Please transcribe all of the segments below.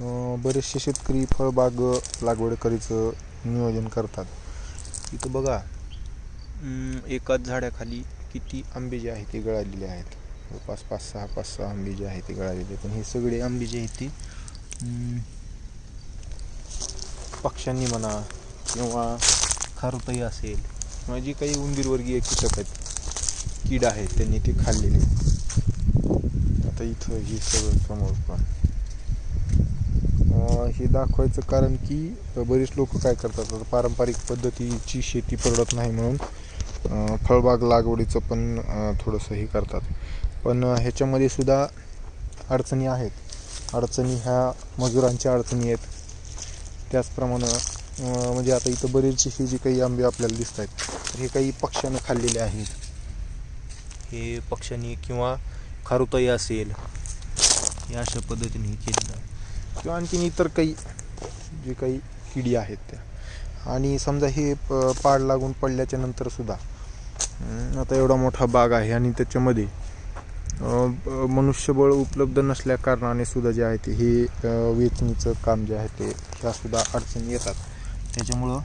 बरेचसे शेतकरी फळबाग लागवड करायचं नियोजन करतात. इथं बघा एकाच झाडाखाली किती आंबे जे आहेत ते गळालेले आहेत. पाच पाच सहा पाच सहा आंबे जे आहेत ते गळालेले पण हे सगळे आंबे जे आहेत ते पक्ष्यांनी म्हणा किंवा खारुताई असेल किंवा जी काही उंदीरवर्गीय कीटक आहेत कीड आहेत त्यांनी ते खाल्लेले आता इथं हे सगळं समोर पण हे दाखवायचं कारण की बरेच लोक काय करतात आता पारंपरिक पद्धतीची शेती परवडत नाही म्हणून फळबाग लागवडीचं पण थोडंसं हे करतात. पण ह्याच्यामध्ये सुद्धा अडचणी आहेत. अडचणी ह्या मजुरांच्या अडचणी आहेत. त्याचप्रमाणे म्हणजे आता इथं बरेचसे हे जे काही आंबे आपल्याला दिसत आहेत तर हे काही पक्ष्यानं खाल्लेले आहेत. हे पक्ष्यांनी किंवा खारुताई असेल या अशा पद्धतीने हे केलेलं आहे. किंवा आणखीन इतर काही जे काही किडी आहेत त्या. आणि समजा हे प- पाड लागून पडल्याच्या नंतर सुद्धा आता एवढा मोठा बाग आहे आणि त्याच्यामध्ये मनुष्यबळ उपलब्ध नसल्या कारणाने सुद्धा जे आहे ते हे वेचणीचं काम जे आहे ते ह्यासुद्धा अडचणी येतात. त्याच्यामुळं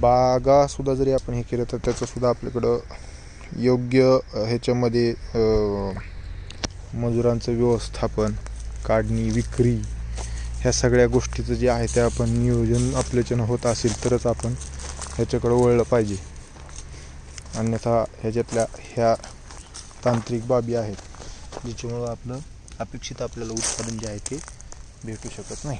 बागासुद्धा जरी आपण हे केलं तर त्याचंसुद्धा आपल्याकडं योग्य ह्याच्यामध्ये मजुरांचं व्यवस्थापन काढणी विक्री ह्या सगळ्या गोष्टीचं जे आहे ते आपण नियोजन आपल्याच्यानं होत असेल तरच आपण ह्याच्याकडं वळलं पाहिजे. अन्यथा ह्याच्यातल्या ह्या तांत्रिक बाबी आहेत ज्याच्यामुळं आपलं अपेक्षित आपल्याला उत्पादन जे आहे ते भेटू शकत नाही.